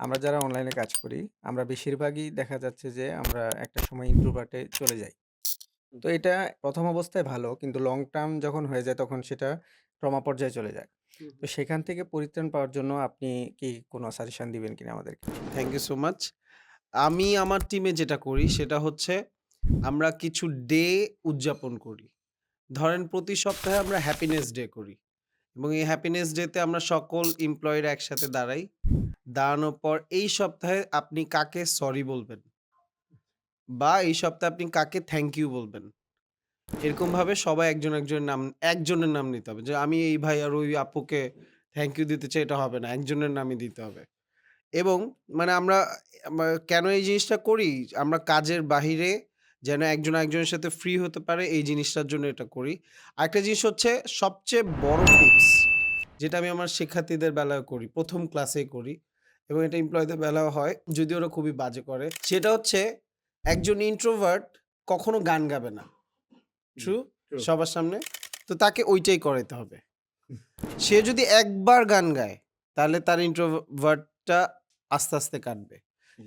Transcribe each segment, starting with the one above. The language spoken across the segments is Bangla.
আমরা যারা অনলাইনে কাজ করি, আমরা বেশিরভাগই দেখা যাচ্ছে যে আমরা একটা সময় এ চলে যাই। তো এটা প্রথম অবস্থায় ভালো কিন্তু লং টার্ম যখন হয়ে যায় তখন সেটা ট্রমা পর্যায়ে চলে যায়। তো সেখান থেকে পরিত্রাণ পাওয়ার জন্য আপনি কি কোনো সাজেশন দিবেন কিনা আমাদেরকে? Thank you so much. আমি আমার টিমে যেটা করি সেটা হচ্ছে আমরা কিছু ডে উদযাপন করি। ধরেন প্রতি সপ্তাহে আমরা হ্যাপিনেস ডে করি এবং এই হ্যাপিনেস ডেতে আমরা সকল এমপ্লয়িরা একসাথে দাঁড়াই। দাঁড়ানোর পর এই সপ্তাহে আপনি কাকে সরি বলবেন? বা এই সপ্তাহে আপনি কাকে থ্যাংক ইউ বলবেন? এরকমভাবে সবাই একজন, একজনের নাম একজনের নাম নিতে হবে। যে আমি এই ভাই আর ওই আপুকে থ্যাংক ইউ দিতে চাই এটা হবে না। একজনের নামই দিতে হবে। এবং মানে আমরা কেন এই জিনিসটা করি? আমরা কাজের বাহিরে যেন একজন একজনের সাথে ফ্রি হতে পারে এই জিনিসটার জন্য এটা করি। আরেকটা জিনিস হচ্ছে সবচেয়ে বড় টিপস যেটা আমি আমার শিক্ষার্থীদের বেলায় করি। প্রথম ক্লাসেই করি এবং এটা এমপ্লয়িদের বেলাও হয়। যদিও ওরা খুবই বাজে করে। সেটা হচ্ছে একজন ইন্ট্রোভার্ট কখনো গান গাবে না। ট্রু? সবার সামনে? তো তাকে ওইটাই করাইতে হবে। সে যদি একবার গান গায় তাহলে তার ইন্ট্রোভার্টটা আস্তে, আস্তে কাটবে।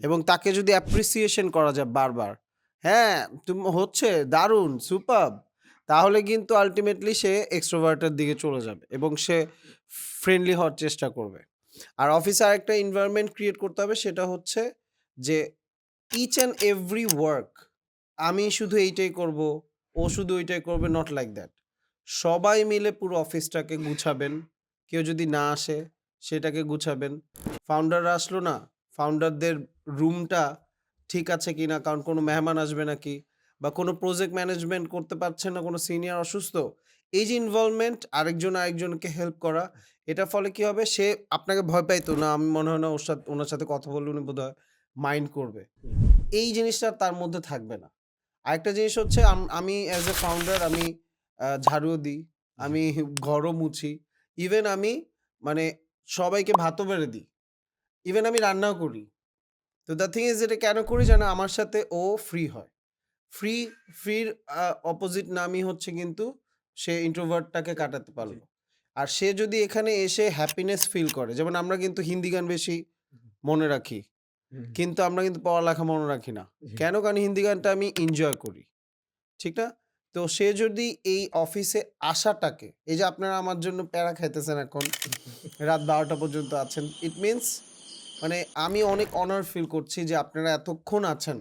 এবং তাকে যদি অ্যাপ্রিসিয়েশন করা যায় বারবার, হ্যাঁ, তুম হচ্ছে দারুণ, সুপার তাহলে কিন্তু আল্টিমেটলি সে এক্সট্রোভার্ট এর দিকে চলে যাবে এবং সে ফ্রেন্ডলি হওয়ার চেষ্টা করবে। আর অফিসে আরেকটা এনভায়রনমেন্ট ক্রিয়েট করতে হবে সেটা হচ্ছে যে ইচ অ্যান্ড এভরি ওয়ার্ক আমি শুধু এইটাই করব, ও শুধু ওইটাই করবে নট লাইক দ্যাট। সবাই মিলে পুরো অফিসটাকে গুছাবেন। কেউ যদি না আসে সেটাকে গুছাবেন। ফাউন্ডার আসলো না, ফাউন্ডারদের রুমটা ঠিক আছে কিনা কারণ কোনো মেহমান আসবে নাকি বা কোনো প্রজেক্ট ম্যানেজমেন্ট করতে পারছে না, কোনো সিনিয়র অসুস্থ। এই যে ইনভলভমেন্ট আরেকজন আরেকজনকে হেল্প করা এটার ফলে কি হবে? সে আপনাকে ভয় পাইতো না। আমি মনে হয় না ওর সাথে ওনার সাথে কথা বললে উনি বোধহয় মাইন্ড করবে। এই জিনিসটা তার মধ্যে থাকবে না। আরেকটা জিনিস হচ্ছে আমি অ্যাজ এ ফাউন্ডার আমি ঝাড়ুও দিই, আমি ঘরও মুছি। ইভেন আমি মানে সবাইকে ভাতও বেড়ে দিই। ইভেন আমি রান্নাও করি। তো দ্য থিং ইজ এটা কেন করি যেন আমার সাথে ও ফ্রি হয়। ফ্রি ফ্রির অপোজিট নামই হচ্ছে কিন্তু সে ইন্ট্রোভার্টটাকে কাটাতে পারল আর সে যদি এখানে এসে হ্যাপিনেস ফিল করে যেমন আমরা কিন্তু হিন্দি গান বেশি মনে রাখি। কিন্তু আমরা কিন্তু পড়ালেখা মনে রাখি না। কেন? কারণ হিন্দি গানটা আমি এনজয় করি। ঠিক না? তো সে যদি এই অফিসে আসাটাকে এই যে আপনারা আমার জন্য প্যারা খাইতেছেন এখন রাত ১২টা পর্যন্ত আছেন। ইট মিনস মানে আমি অনেক অনার ফিল করছি যে আপনারা এতক্ষণ আছেন।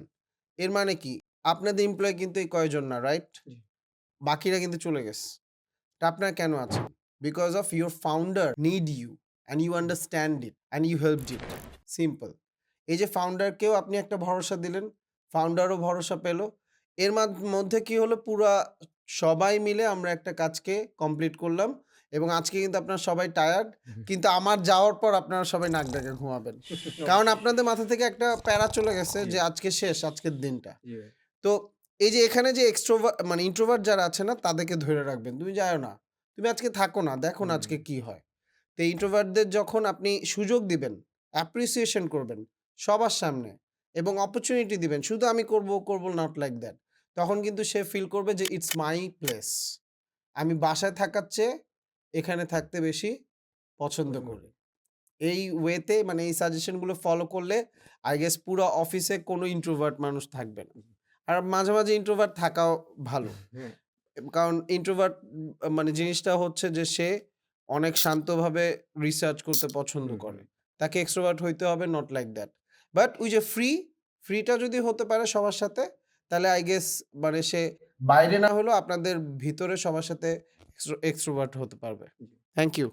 এর মানে কি? আপনাদের এমপ্লয়ি কিন্তু এই কয়জন না, রাইট? বাকিরা কিন্তু চলে গেছে। আপনারা কেন আছেন? Because of your founder need you and you understand it and you help it. Simple. এই যে ফাউন্ডারকেও আপনি একটা ভরসা দিলেন, ফাউন্ডারও ভরসা পেল। এর মধ্যে কি হলো পুরা সবাই মিলে আমরা একটা কাজকে কমপ্লিট করলাম এবং আজকে কিন্তু আপনারা সবাই টায়ার্ড। কিন্তু আমার যাওয়ার পর আপনারা সবাই নাক ডাকে ঘুমাবেন। কারণ আপনাদের মাথা থেকে একটা প্যারা চলে গেছে যে আজকে শেষ, আজকের দিনটা। তো এই যে এখানে যে এক্সট্রোভা মানে ইন্ট্রোভার্ট যারা আছে না তাদেরকে ধরে রাখবেন। তুমি যাইও না। তুমি আজকে থাকো না। দেখো না আজকে। কি হয়। তো ইন্ট্রোভার্টদের যখন আপনি সুযোগ দিবেন, অ্যাপ্রিসিয়েশন করবেন সবার সামনে এবং অপরচুনিটি দিবেন। শুধু আমি করব, করব নট লাইক দ্যাট। তখন কিন্তু সে ফিল করবে যে ইটস মাই প্লেস। আমি বাসায় থাকার চেয়ে এখানে থাকতে বেশি পছন্দ। করি। এই ওয়েতে মানে এই সাজেশনগুলো ফলো করলে আই গেস পুরো অফিসে কোনো ইন্ট্রোভার্ট মানুষ থাকবে না। আর মাঝে, মাঝে ইন্ট্রোভার্ট থাকাও ভালো। হ্যাঁ। কারণ ইন্ট্রোভার্ট মানে জিনিসটা হচ্ছে যে সে অনেক শান্তভাবে রিসার্চ করতে পছন্দ করে। তাকে এক্সট্রোভার্ট হইতে হবে নট লাইক দ্যাট। বাট ওই যে ফ্রি, ফ্রিটা যদি হতে পারে সবার সাথে তাহলে আই গেস মানে সে বাইরে না হলেও আপনাদের ভিতরে সবার সাথে এক্সট্রো এক্সট্রোভার্ট হতে পারবে। Thank you.